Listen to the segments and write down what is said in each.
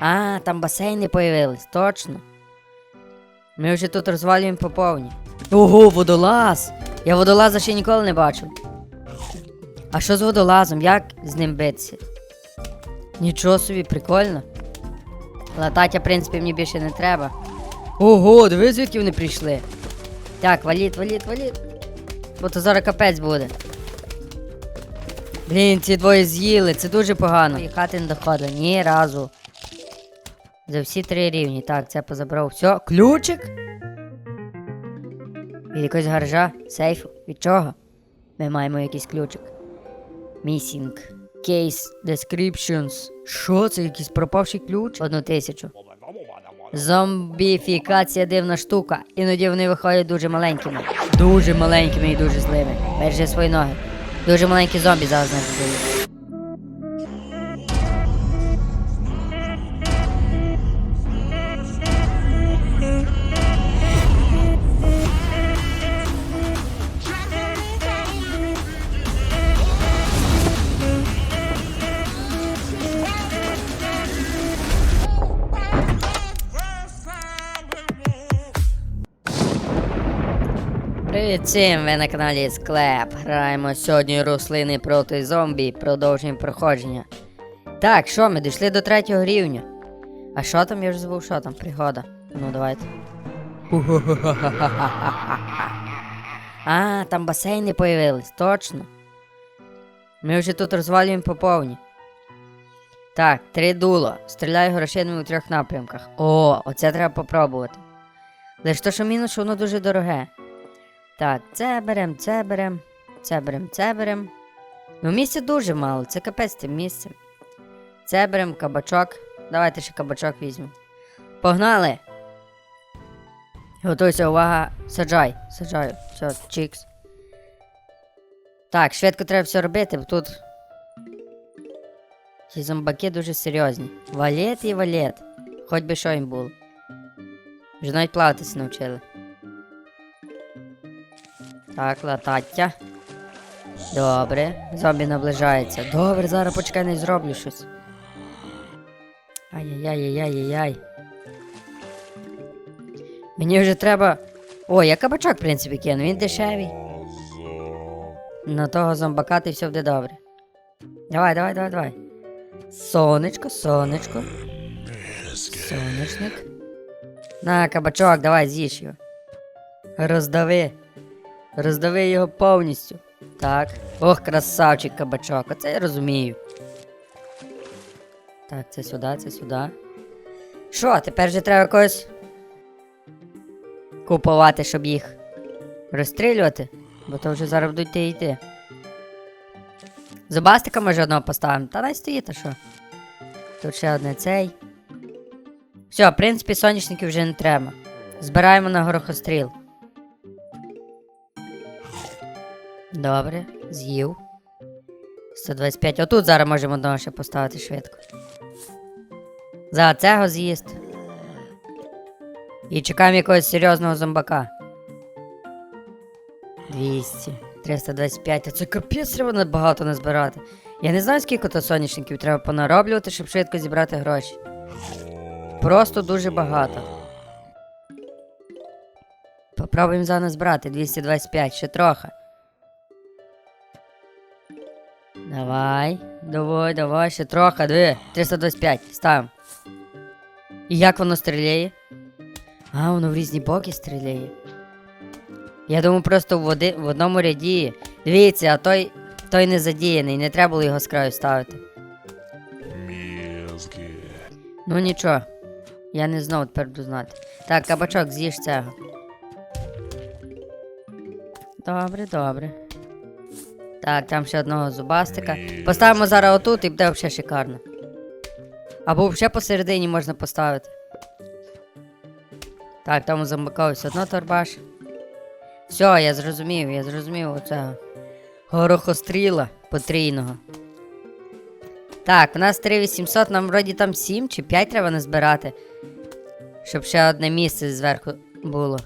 А, там басейни появились, точно. Ми вже тут розвалюємо по повні. Ого, водолаз! Я водолаза ще ніколи не бачив. А що з водолазом? Як з ним битися? Нічого собі, прикольно. Лататя, в принципі, мені більше не треба. Ого, диви, звідки вони прийшли. Так, валіт, валіт, валіт. Бо то зараз капець буде. Блін, ці двоє з'їли, це дуже погано. І хати не доходили ні разу. За всі три рівні. Так, це позабрав. Все, ключик. Від якогось гаража, сейфу. Від чого? Ми маємо якийсь ключик. Missing. Case descriptions. Що це? Якийсь пропавший ключ? Одну тисячу. Зомбіфікація дивна штука. Іноді вони виходять дуже маленькими. Дуже маленькими і дуже злими. Бережи свої ноги. Дуже маленькі зомбі зараз всім, ви на каналі Склеп. Граємо сьогодні рослини проти зомбі. Продовжуємо проходження. Так, що, ми дійшли до третього рівня. А що там, я вже забув, що там? Пригода. Ну, давайте. А, там басейни появились, точно. Ми вже тут розвалюємо по повні. Так, три дуло. Стріляю грошинами у трьох напрямках. О, оце треба попробувати. Лише то, що мінус, що воно дуже дороге. Так, це берем, це берем, це берем, це берем. Ну, місця дуже мало, це капець тим місцем. Це берем кабачок. Давайте ще кабачок візьмемо. Погнали! Готуйся, увага, саджай, саджаю. Все, чікс. Так, швидко треба все робити, бо тут. Ці зомбаки дуже серйозні. Валет і валет. Хоч би що їм було. Вже навіть плаватися навчили. Так, латаття. Добре. Зомбі наближається. Добре, зараз почекай, не зроблю щось. Ай-яй-яй-яй-яй-яй. Мені вже треба. О, я кабачок, в принципі, кину, він дешевий. На того зомбака ти все буде добре. Давай, давай, давай, давай. Сонечко, сонечко. Сонячник. На, кабачок, давай, з'їж його. Роздави. Роздави його повністю. Так. Ох, красавчик кабачок, оце я розумію. Так, це сюди, це сюди. Що, тепер же треба когось купувати, щоб їх розстрілювати, бо то вже зараз будуть ті йти. Зубастика може одного поставимо. Та най стоїть, а що? Тут ще одне цей. Все, в принципі, соняшників вже не треба. Збираємо на горохостріл. Добре, з'їв. 125. Отут зараз можемо одного ще поставити швидко. За цього з'їсти. І чекаємо якогось серйозного зомбака. 200. 325. А це капець треба багато назбирати. Я не знаю, скільки то соняшників треба понароблювати, щоб швидко зібрати гроші. Просто дуже багато. Попробуємо зараз збрати 225, ще трохи. Давай, давай, давай, ще трохи, диви. 325, ставимо. І як воно стріляє? А, воно в різні боки стріляє. Я думаю, просто в, води, в одному ряді. Дивіться, а той, той не задіяний, не треба було його з краю ставити. Мізки. Ну нічого. Я не знову тепер буду знати. Так, кабачок, з'їж цього. Добре, добре. Так, там ще одного зубастика. Поставимо зараз отут і буде взагалі шикарно. Або взагалі посередині можна поставити. Так, там все одно торбаш. Все, я зрозумів, я зрозумів оцього. Горохостріла потрійного. Так, у нас 3800, нам вроді там 7 чи 5 треба назбирати. Щоб ще одне місце зверху було.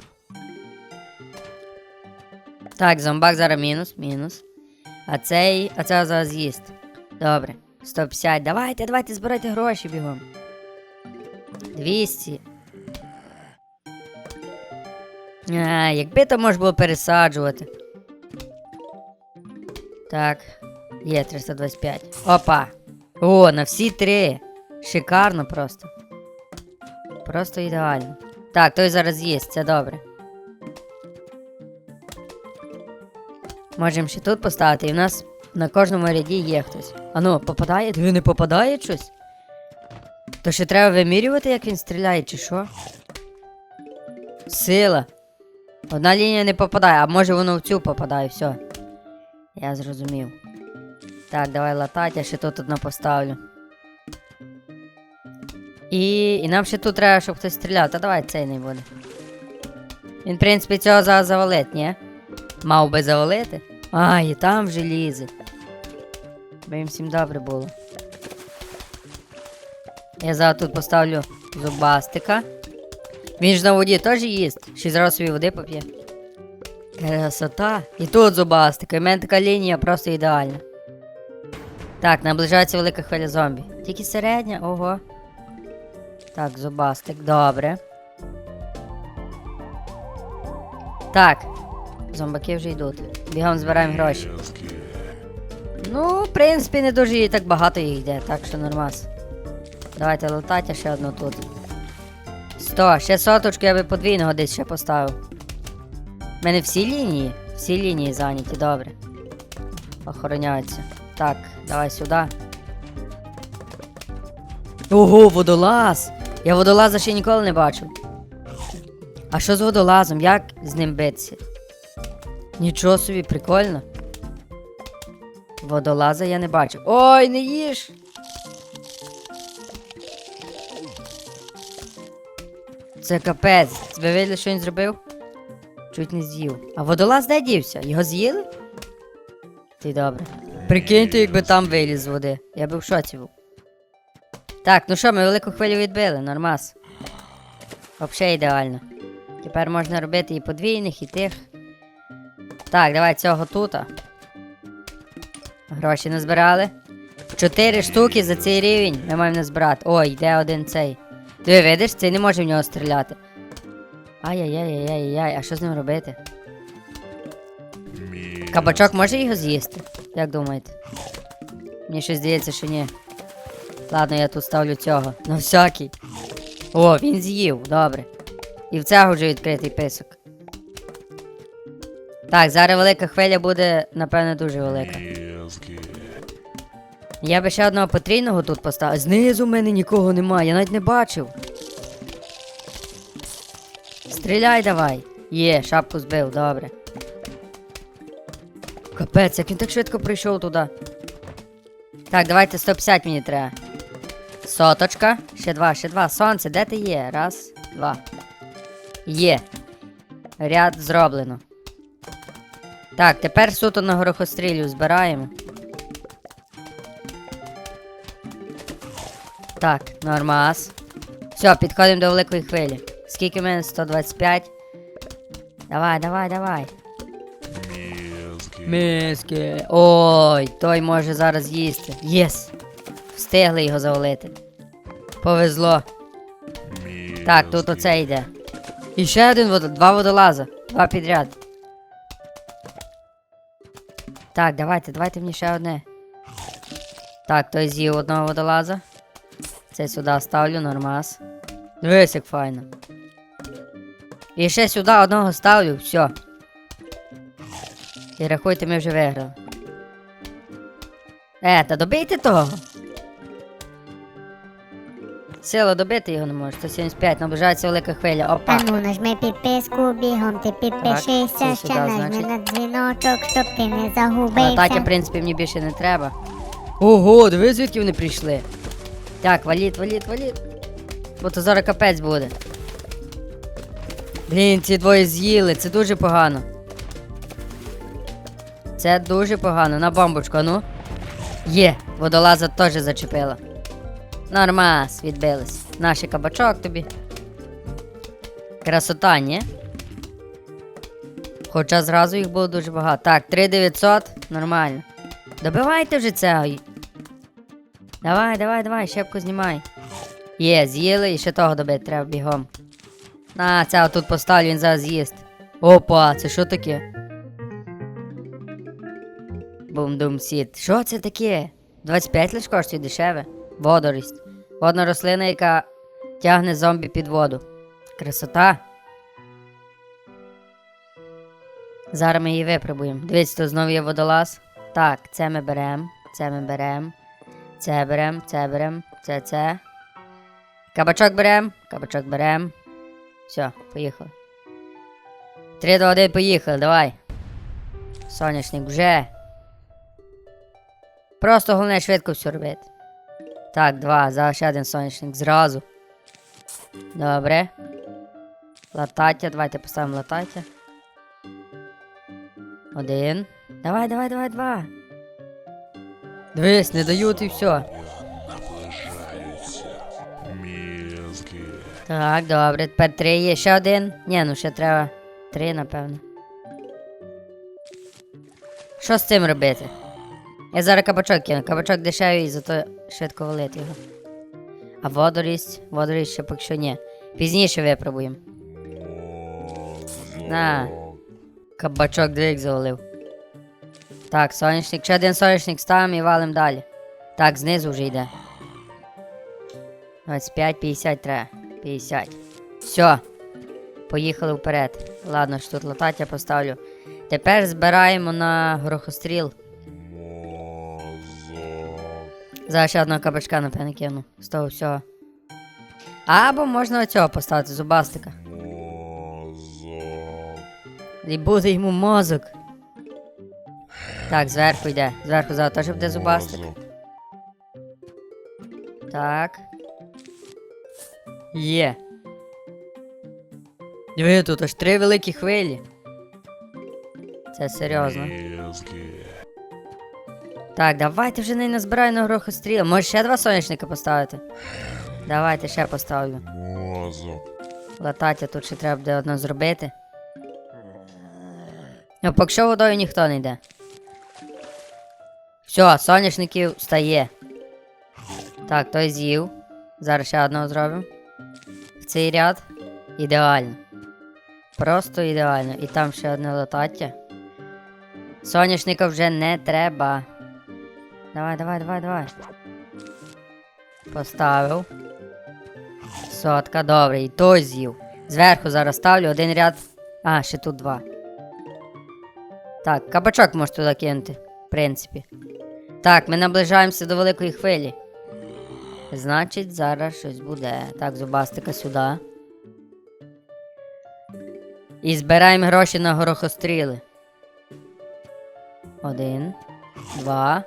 Так, зомбак зараз мінус, мінус. А цей. А це зараз з'їсть. Добре. 150. Давайте, давайте, збирайте гроші бігом. 200. А, якби то можна було пересаджувати. Так. Є 325. Опа. О, на всі три. Шикарно просто. Просто ідеально. Так, той зараз їсть, це добре. Можемо ще тут поставити, і в нас на кожному ряді є хтось. Ану, попадає? Диви, не попадає щось? То ще треба вимірювати, як він стріляє, чи що? Сила. Одна лінія не попадає, а може воно в цю попадає, все. Я зрозумів. Так, давай латать, я ще тут одну поставлю. І, і нам ще тут треба, щоб хтось стріляв. Та давай цей не буде. Він, в принципі, цього завалить, ні? Мав би завалити. А, і там вже лізе. Би їм всім добре було. Я зараз тут поставлю зубастика. Він ж на воді теж їсть. Ще зараз собі води поп'є. Красота. І тут зубастика. І в мене така лінія просто ідеальна. Так, наближається велика хвиля зомбі. Тільки середня, ого. Так, зубастик, добре. Так. Зомбаки вже йдуть. Бігом збираємо гроші. Ну, в принципі, не дуже і так багато їх йде, так що нормас. Давайте летать, ще одну тут. Сто, ще соточку я би подвійного десь ще поставив. У мене всі лінії? Всі лінії зайняті, добре. Охороняються. Так, давай сюди. Ого, водолаз! Я водолаза ще ніколи не бачив. А що з водолазом? Як з ним битися? Нічого собі, прикольно. Водолаза я не бачив. Ой, не їж! Це капець. Ви видели, що він зробив? Чуть не з'їв. А водолаз де дівся? Його з'їли? Ти добре. Прикиньте, якби там виліз з води. Я би в шоці був. Так, ну що, ми велику хвилю відбили, нормас. Взагалі ідеально. Тепер можна робити і подвійних, і тих. Так, давай цього тута. Гроші назбирали. Чотири штуки за цей рівень ми маємо назбирати. Ой, йде один цей. Диви, видиш, цей не може в нього стріляти. Ай-яй-яй-яй-яй, а що з ним робити? Кабачок може його з'їсти? Як думаєте? Мені щось здається, що ні. Ладно, я тут ставлю цього. На всякий. О, він з'їв, добре. І в цього вже відкритий писок. Так, зараз велика хвиля буде, напевно, дуже велика. Я би ще одного потрійного тут поставив. Знизу в мене нікого немає, я навіть не бачив. Стріляй давай. Є, шапку збив, добре. Капець, як він так швидко прийшов туди. Так, давайте 150 мені треба. Соточка. Ще два, ще два. Сонце, де ти є? Раз, два. Є. Ряд зроблено. Так, тепер суто на горохострілю збираємо. Так, нормас. Все, підходимо до великої хвилі. Скільки в мене? 125. Давай, давай, давай. Миски. Ой, той може зараз їсти. Єс. Встигли його завалити. Повезло. Так, тут оце йде. І ще один водо... два водолаза. Два підряд. Так, давайте, давайте мені ще одне. Так, той з'їв одного водолаза. Це сюди ставлю, нормас. Дивись, як файно. І ще сюди одного ставлю, все. І рахуйте, ми вже виграли. Е, та добийте того. Сила добити його не може. 175, наближається велика хвиля. Опа. Та ну нажми підписку, бігом ти підпишися, ще сюди, нажми значить. на дзвіночок, щоб ти не А Татя, в принципі, мені більше не треба. Ого, диви, звідки вони прийшли. Так, валіт, валіт, валіт. Бо то зараз капець буде. Блін, ці двоє з'їли, це дуже погано. Це дуже погано. На бомбочку, а ну. Є, водолаза теж зачепила. Нормас, відбились. Наш кабачок тобі. Красота, ні? Хоча зразу їх було дуже багато. Так, 3900, нормально. Добивайте вже це. Давай, давай, давай, щепку знімай. Є, з'їли і ще того добити треба бігом. На, це отут поставлю, він зараз з'їсть. Опа, це що таке? Бум-дум сіт. Що це таке? 25 лиш коштує дешеве. Водорість. Водна рослина, яка тягне зомбі під воду. Красота. Зараз ми її випробуємо. Дивіться, тут знову є водолаз. Так, це ми беремо, це ми беремо, це беремо, це беремо, це це. Кабачок беремо, кабачок беремо. Все, поїхали. Три до один, поїхали, давай. Соняшник вже. Просто головне швидко все робити. Так, два, зараз ще один соняшник зразу. Добре. Латаття, давайте поставимо латаття. Один. Давай, давай, давай, два. Дивись, не дають і все. Так, добре, тепер три є. Ще один. Ні, ну ще треба три, напевно. Що з цим робити? Я зараз кабачок кину. Кабачок дешевий, зато швидко валити його. А водорість? Водорість ще поки що ні. Пізніше випробуємо. На. Кабачок двік завалив. Так, соняшник. Ще один соняшник ставимо і валим далі. Так, знизу вже йде. 25, 50 треба. 50. Все. Поїхали вперед. Ладно, ж тут латаття поставлю. Тепер збираємо на горохостріл. Зараз ще одного кабачка, напевно, кину. З того всього. Або можна оцього поставити, зубастика. Мозок. І буде йому мозок. Так, зверху йде. Зверху зараз теж буде зубастик. Так. Є. Диви, тут аж три великі хвилі. Це серйозно. Мізки. Так, давайте вже не назбирай на грохостріл. Може ще два соняшника поставити? Давайте ще поставлю. Мозок. Латаття тут ще треба буде одно зробити. А поки що водою ніхто не йде. Все, соняшників стає. Так, той з'їв. Зараз ще одного зробимо. В цей ряд. Ідеально. Просто ідеально. І там ще одне латаття. Соняшника вже не треба. Давай, давай, давай, давай. Поставив. Сотка, добре, і той з'їв. Зверху зараз ставлю один ряд. А, ще тут два. Так, кабачок можеш туди кинути, в принципі. Так, ми наближаємося до великої хвилі. Значить, зараз щось буде. Так, зубастика сюди. І збираємо гроші на горохостріли. Один, два.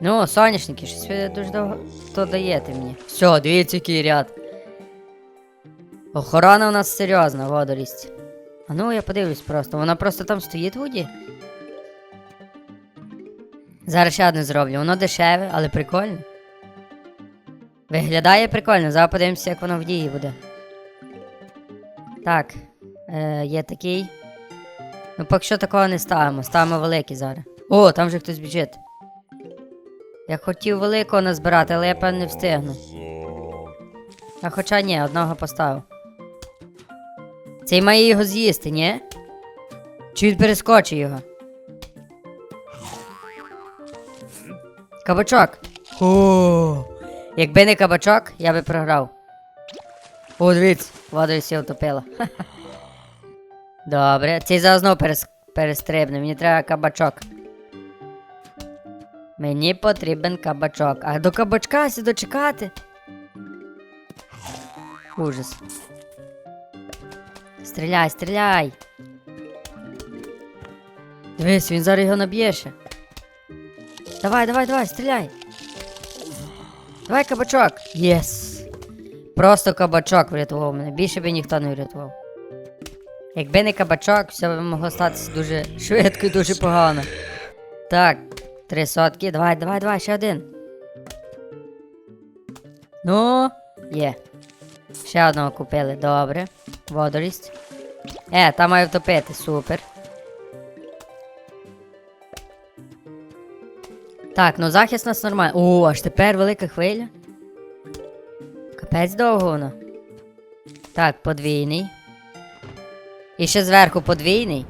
Ну, соняшники, щось ви дуже довго то даєте мені. Все, дивіться, який ряд. Охорона у нас серйозна, водорість. А ну я подивлюсь просто. Вона просто там стоїть в воді. Зараз ще одне зроблю. Воно дешеве, але прикольне. Виглядає прикольно, зараз подивимося, як воно в дії буде. Так, е, є такий. Ну, поки що такого не ставимо, ставимо великий зараз. О, там вже хтось біжить. Я хотів великого назбирати, але я певно не встигну. А хоча ні, одного поставив. Цей має його з'їсти, ні? Чи він перескочить його? Кабачок. О, якби не кабачок, я би програв. О, дивіться, водою сіл топила. Добре, цей зараз знову перес... перестрибне, мені треба кабачок. Мені потрібен кабачок. А до кабачка сі дочекати. Ужас. Стріляй, стріляй. Дивись, він зараз його наб'є ще. Давай, давай, давай, стріляй. Давай кабачок. Єс. Просто кабачок врятував мене. Більше би ніхто не врятував. Якби не кабачок, все би могло статися дуже швидко і дуже погано. Так, три сотки. Давай, давай, давай, ще один. Ну, є. Ще одного купили, добре. Водорість. Е, там маю втопити, супер. Так, ну захист у нас нормальний. О, аж тепер велика хвиля. Капець довго воно. Так, подвійний. І ще зверху подвійний.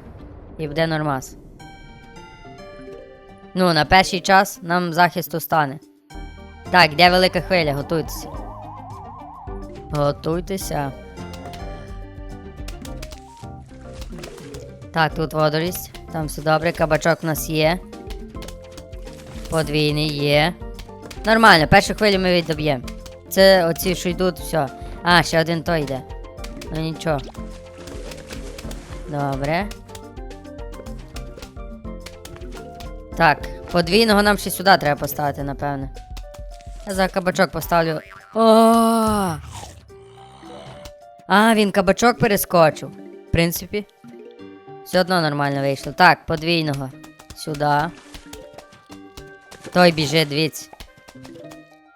І буде нормас. Ну, на перший час нам захисту стане. Так, де велика хвиля, готуйтеся. Готуйтеся. Так, тут водорість. Там все добре, кабачок у нас є. Подвійний є. Нормально, першу хвилю ми відоб'ємо. Це оці, що йдуть, все. А, ще один той йде. Ну нічого. Добре. Так, подвійного нам ще сюди треба поставити, напевне. Я за кабачок поставлю. О! А, він кабачок перескочив. В принципі. Все одно нормально вийшло. Так, подвійного. Сюди. Той біжить, дивіться.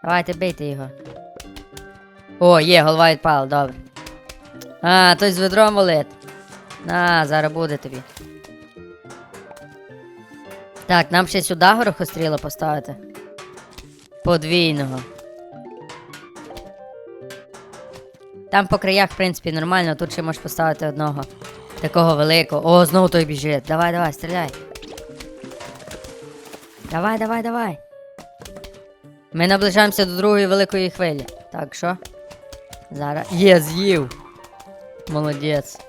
Давайте бийте його. О, є, голова відпала, добре. А, той з ведром валить. На, зараз буде тобі. Так, нам ще сюди горохостріло поставити. Подвійного. Там по краях, в принципі, нормально, тут ще можеш поставити одного. Такого великого. О, знову той біжить. Давай, давай, стріляй. Давай, давай, давай. Ми наближаємося до другої великої хвилі. Так, що? Зараз. Є, з'їв. Молодець.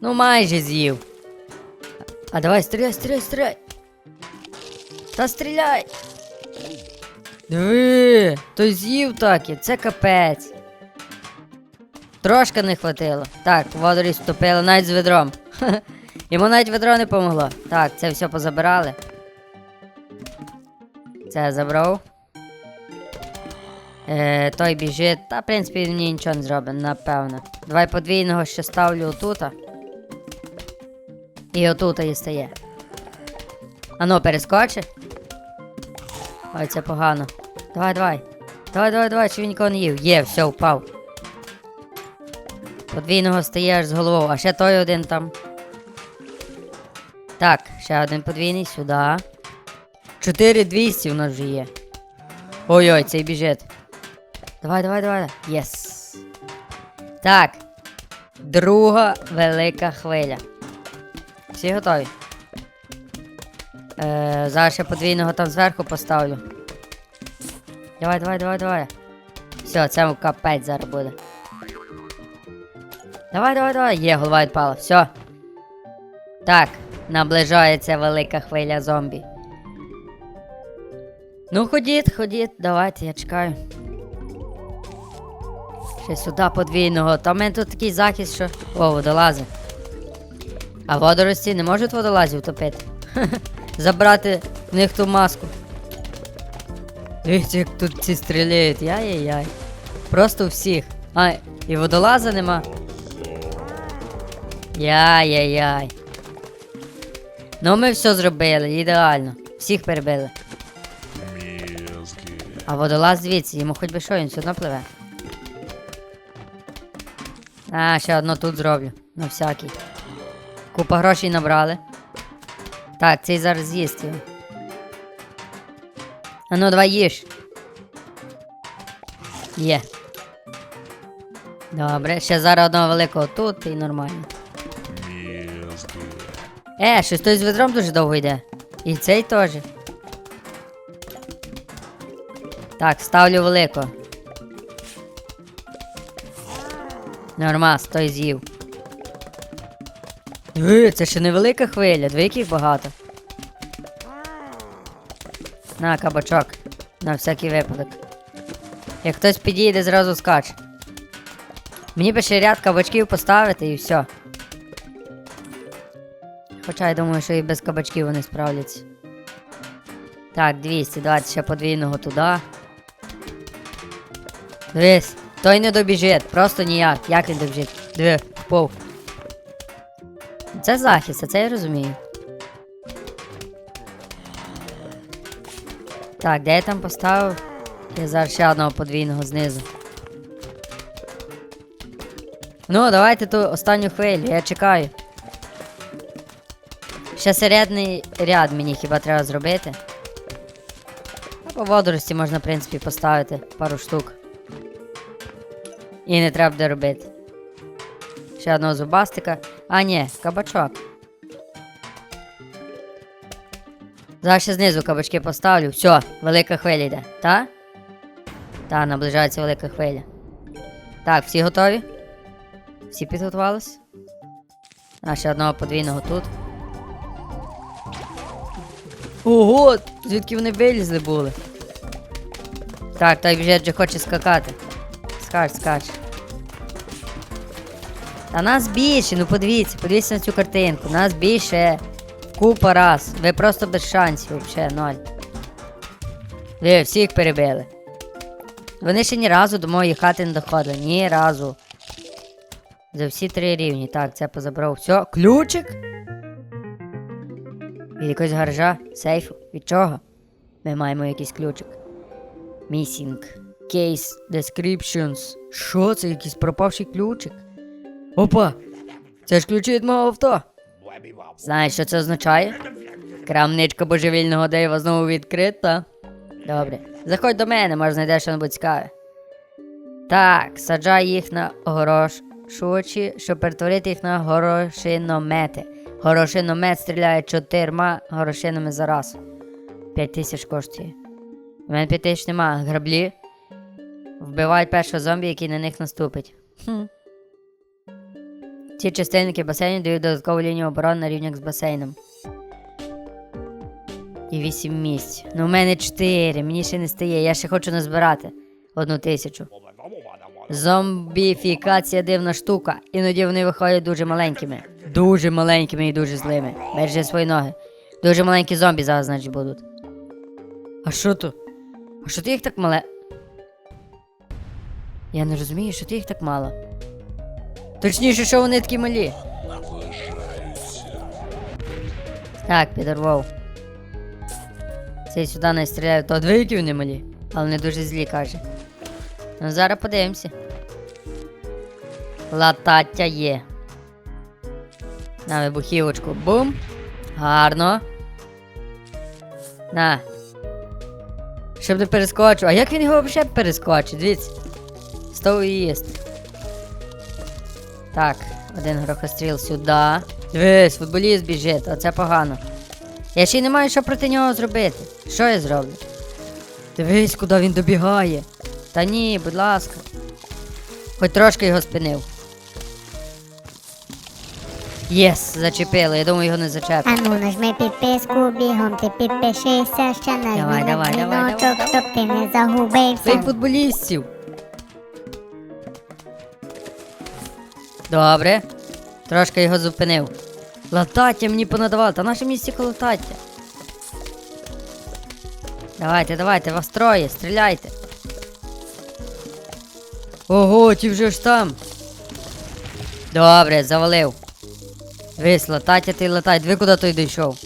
Ну, майже з'їв. А давай, стріляй, стріляй, стріляй. Та стріляй. Диви, той з'їв таки, це капець. Трошки не хватило. Так, водорість втопила навіть з ведром. Йому навіть ведро не помогло. Так, це все позабирали. Це забрав. Е, той біжить. Та, в принципі, мені нічого не зробить, напевно. Давай подвійного ще ставлю отута. І отута і стає. Ано, перескочи. Ой, це погано. Давай, давай. Давай, давай, давай, чи він нікого не їв. Є, все, впав. Подвійного стає з головою, а ще той один там. Так, ще один подвійний сюди. 4200 у нас вже є. Ой-ой, цей біжить. Давай, давай, давай. Єс. Так. Друга велика хвиля. Всі готові? Е, зараз ще подвійного там зверху поставлю. Давай, давай, давай, давай. Все, це капець зараз буде. Давай, давай, давай. Є, голова відпала. Все. Так, наближається велика хвиля зомбі. Ну, ходіть, ходіть, давайте, я чекаю. Ще сюди подвійного. Та в мене тут такий захист, що. О, водолази. А водорості не можуть водолазів топити. Забрати в них ту маску. Дивіться, як тут ці стріляють. Яй-яй-яй. Просто всіх. А, і водолаза нема. Яй-яй-яй. Ну ми все зробили, ідеально. Всіх перебили. А водолаз звідси, йому хоч би що, він все одно пливе. А, ще одно тут зроблю. На всякий. Купа грошей набрали. Так, цей зараз з'їсть його. А ну давай їж. Є. Добре, ще зараз одного великого тут і нормально. Е, щось той з ведром дуже довго йде. І цей теж. Так, ставлю велико. Нормас, той з'їв. Е, це ще невелика хвиля, дві яких багато. На, кабачок. На всякий випадок. Як хтось підійде, зразу скаче. Мені би ще ряд кабачків поставити і все. Хоча я думаю, що і без кабачків вони справляться. Так, 220 ще подвійного туди. Дивись, той не добіжить, просто ніяк. Як він добіжить? Диви, впав. Це захист, а це я розумію. Так, де я там поставив? Я зараз ще одного подвійного знизу. Ну, давайте ту останню хвилю, я чекаю. Ще середній ряд мені хіба треба зробити. По водорості можна, в принципі, поставити пару штук. І не треба буде. Ще одного зубастика. А, ні, кабачок. Зараз знизу кабачки поставлю. Все, велика хвиля йде, та? Та, наближається велика хвиля. Так, всі готові? Всі підготувались? А ще одного подвійного тут. Ого! Звідки вони вилізли були? Так, той вже хоче скакати. Скач, скач. Та нас більше, ну подивіться, подивіться на цю картинку. Нас більше. Купа раз. Ви просто без шансів, взагалі, ноль. Ви всіх перебили. Вони ще ні разу до моєї хати не доходили. Ні разу. За всі три рівні. Так, це позабрав. Все, ключик. Від якогось гаража, сейфу. Від чого? Ми маємо якийсь ключик. Missing. Case descriptions. Що це якийсь пропавший ключик? Опа! Це ж ключі від мого авто. Знаєш, що це означає? Крамничка божевільного Дейва знову відкрита. Добре. Заходь до мене, може знайдеш щось цікаве. Так, саджай їх на горошучі, щоб перетворити їх на горошиномети. Горошиномет стріляє чотирма горошинами за раз. П'ять тисяч коштує. У мене п'ять тисяч нема. Граблі. Вбивають першого зомбі, який на них наступить. Хм. Ці частинки басейну дають додаткову лінію оборони на рівнях з басейном. І 8 місць. Ну, у мене 4, мені ще не стає, я ще хочу назбирати одну тисячу. Зомбіфікація дивна штука. Іноді вони виходять дуже маленькими. Дуже маленькими і дуже злими. Бережи свої ноги. Дуже маленькі зомбі зараз, значить, будуть. А що тут? А що ти їх так мале? Я не розумію, що ти їх так мало. Точніше, що вони такі малі. Так, підорвав. Цей сюди не стріляє, то які вони малі. Але не дуже злі, каже. Ну зараз подивимося. Латаття є. На вибухівочку. Бум. Гарно. На. Щоб не перескочив. А як він його взагалі перескочить? Дивіться. Стов і. Так, один грохостріл сюди. Дивись, футболіст біжить, оце погано. Я ще й не маю що проти нього зробити. Що я зроблю? Дивись, куди він добігає. Та ні, будь ласка. Хоч трошки його спинив. Єс, зачепили, я думаю, його не зачепить. А ну нажми підписку, бігом ти підпишися, ще нажми Давай, на давай, давай, давай, щоб ти не загубився. Цих футболістів. Добре. Трошки його зупинив. Латаття мені понадавали. Та наше місці латаття. Давайте, давайте, вас троє, стріляйте. Ого, ті вже ж там. Добре, завалив. Вись, латаття ти латай, диви куди той дійшов.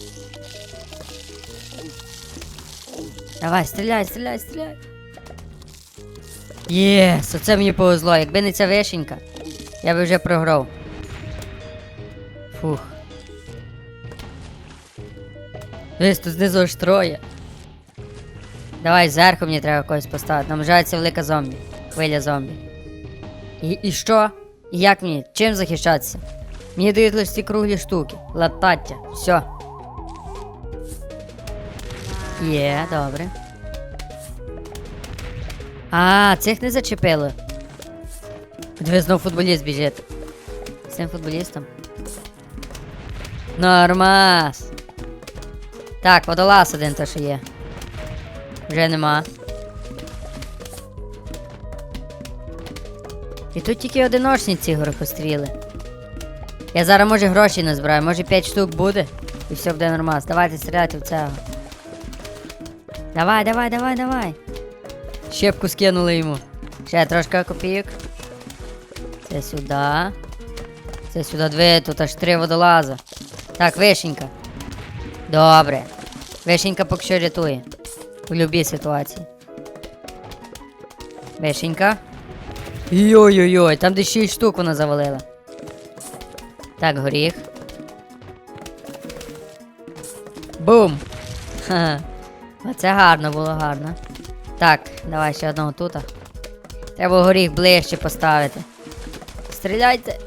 Давай, стріляй, стріляй, стріляй. Єс, оце мені повезло. Якби не ця вишенька, я би вже програв. Фух. Дивись, тут знизу аж троє. Давай зверху мені треба когось поставити. Наближається велика зомбі. Хвиля зомбі. І, і що? І як мені? Чим захищатися? Мені дають лише ці круглі штуки. Латаття. Все. Є, добре. А, цих не зачепило. Диви, знов футболіст біжить. З цим футболістом. Нормас. Так, водолаз один то що є. Вже нема. І тут тільки одиночні ці горохостріли. Я зараз може гроші не збираю, може 5 штук буде. І все буде нормально. Давайте стріляти в цього. Давай, давай, давай, давай. Щепку скинули йому. Ще трошки копійок. Це сюди. Це сюди дві, тут аж три водолаза. Так, вишенька. Добре. Вишенька поки що рятує. У будь-якій ситуації. Вишенька. Йой-йой-йой, там де 6 штук вона завалила. Так, горіх. Бум! Ха-ха. Оце гарно було гарно. Так, давай ще одного тут. Треба горіх ближче поставити. Стріляйте.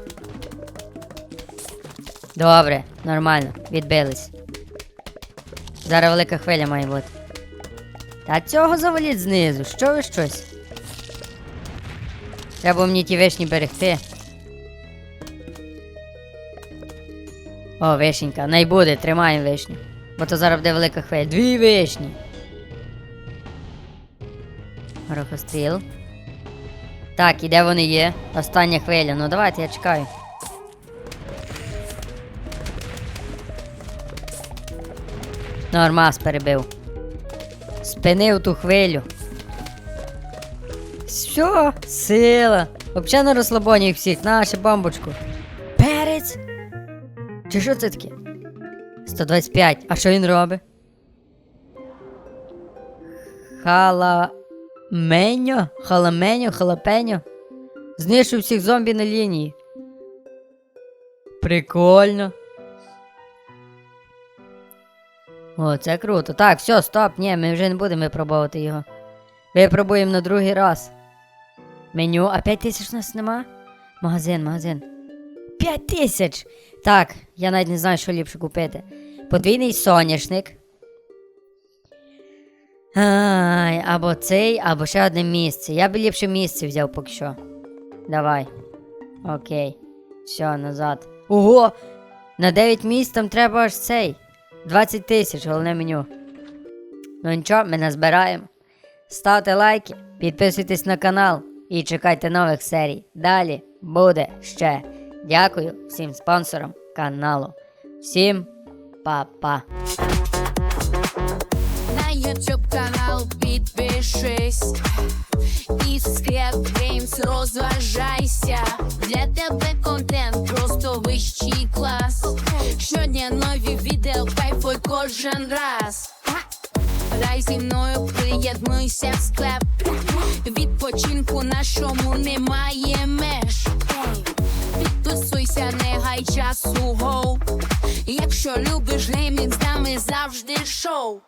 Добре, нормально, відбились. Зараз велика хвиля має бути. Та цього заваліть знизу, що ви щось? Треба мені ті вишні берегти. О, вишенька, най буде, тримаємо вишню. Бо то зараз буде велика хвиля. Дві вишні. Горохостріл. Так, і де вони є? Остання хвиля. Ну давайте, я чекаю. Нормас перебив. Спинив ту хвилю. Що? Сила. Взагалі на розслабоні всіх, на ще бомбочку. Перець? Чи що це таке? 125. А що він робить? Халаменьо? Халаменьо? Халапеньо? Знищив всіх зомбі на лінії. Прикольно. О, це круто. Так, все, стоп, ні, ми вже не будемо випробувати його. Випробуємо на другий раз. Меню, а 5 тисяч у нас нема? Магазин, магазин. 5 тисяч! Так, я навіть не знаю, що ліпше купити. Подвійний соняшник. Ай, або цей, або ще одне місце. Я би ліпше місце взяв поки що. Давай. Окей. Все, назад. Ого! На 9 місць там треба аж цей. 20 тисяч, головне меню. Ну нічого, ми назбираємо. Ставте лайки, підписуйтесь на канал і чекайте нових серій. Далі буде ще. Дякую всім спонсорам каналу. Всім па-па. На YouTube канал підпишись і Scrap Games. Для тебе контент просто вищий клас. Щодня нові відео, кайфуй кожен раз. Грай зі мною, приєднуйся в склеп. Відпочинку нашому немає меж. Підписуйся, не гай часу гоу. Якщо любиш геймінг, з нами завжди шоу.